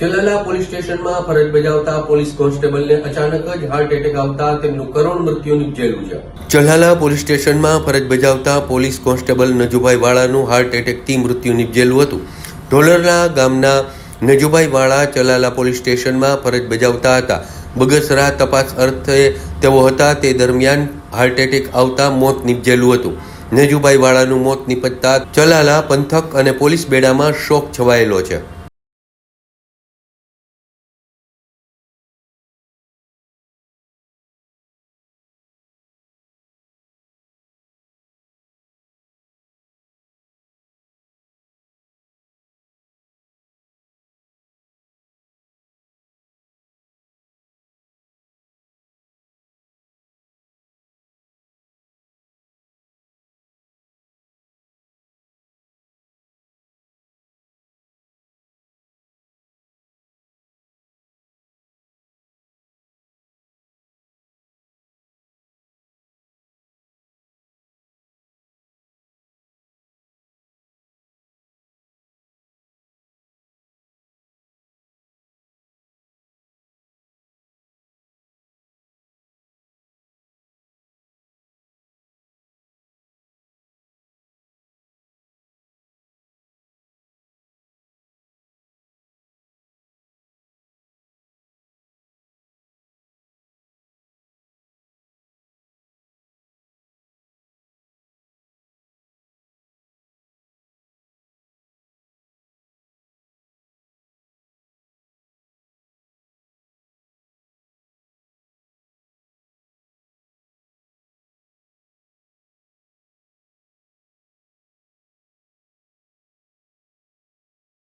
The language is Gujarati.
ચલાલા પોલીસ સ્ટેશનમાં ફરજ બજાવતા પોલીસ કોન્સ્ટેબલને અચાનક જ હાર્ટ એટેક આવતા તેમનું કરોડ મૃત્યુ નિપજેલું છે ચલાલા પોલીસ સ્ટેશનમાં ફરજ બજાવતા પોલીસ કોન્સ્ટેબલ નજુભાઈ વાળાનું હાર્ટ એટેકથી મૃત્યુ નિપજેલું હતું. ઢોલરલા ગામના નજુભાઈ વાળા ચલાલા પોલીસ સ્ટેશનમાં ફરજ બજાવતા હતા. બગસરા તપાસ અર્થે તેઓ હતા તે દરમિયાન હાર્ટ એટેક આવતા મોત નિપજેલું હતું. નજુભાઈ વાળાનું મોત નિપજતા ચલાલા પંથક અને પોલીસ બેડામાં શોક છવાયેલો છે.